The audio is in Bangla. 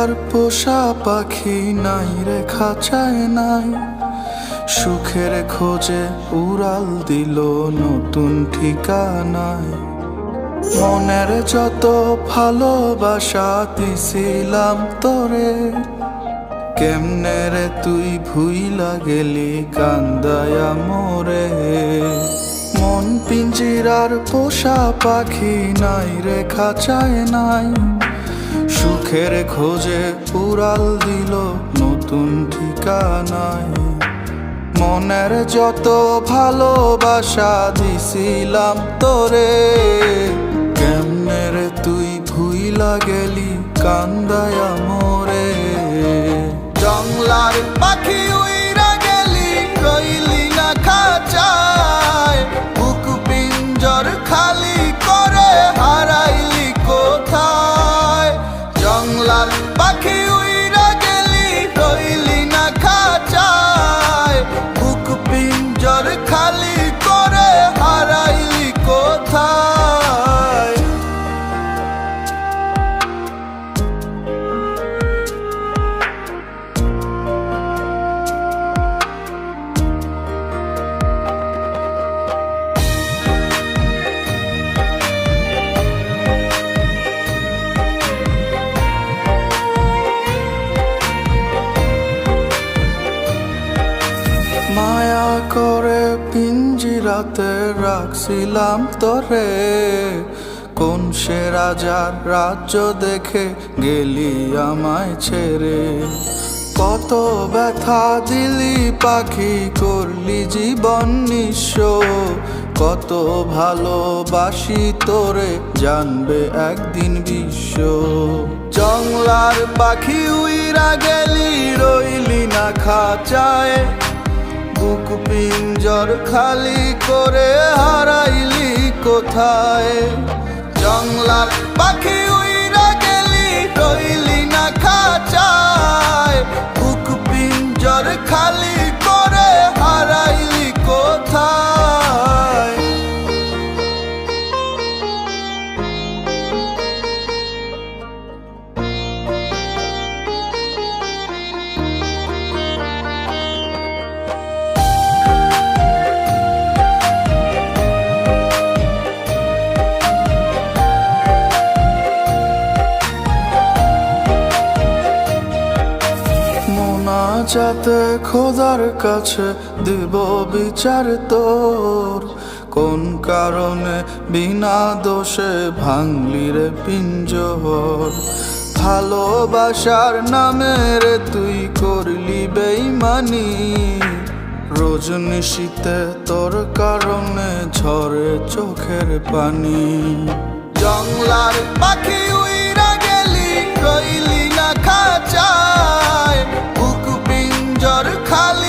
আর পোষা পাখি নাই, রেখা খাঁচায় নাই। সুখের খোঁজে উড়াল দিল নতুন ঠিকানায়। মনের যত ভালোবাসা দিছিলাম তোরে, কেমনে রে তুই ভুইলা গেলি কান্দায়া মোরে? মন পিঞ্জিরার পোষা পাখি নাই, রেখা খাঁচায় নাই। সুখের খোঁজে উড়াল দিল নতুন ঠিকানায়। মনের যত ভালোবাসা দিছিলাম তোরে, কেমনে রে তুই ভুইলা গেলি কান্দায় মোরে। জংলার পাখি পাখি পিঞ্জিরাতে রাখছিলাম তোরে। কোন সে রাজার রাজ্য দেখে গেলি আমায় ছেড়ে? কত ব্যথা দিলি পাখি করলি জীবন নিঃস্ব। কত ভালোবাসি তোরে জানবে একদিন বিশ্ব। জংলার পাখি উইরা গেলি, রইলি না খাঁচায়। বুক পিঞ্জর খালি করে হারাইলি কোথায়? জংলার পাখি মোনাজাতে খোদার কাছে দিব বিচার তোর। কোন কারণে বিনা দোষে ভাঙলি রে পিঞ্জর? ভালোবাসার নামে রে তুই করলি বেইমানি। রজনিশীতে তোর কারণে ঝরে চোখের পানি। খালি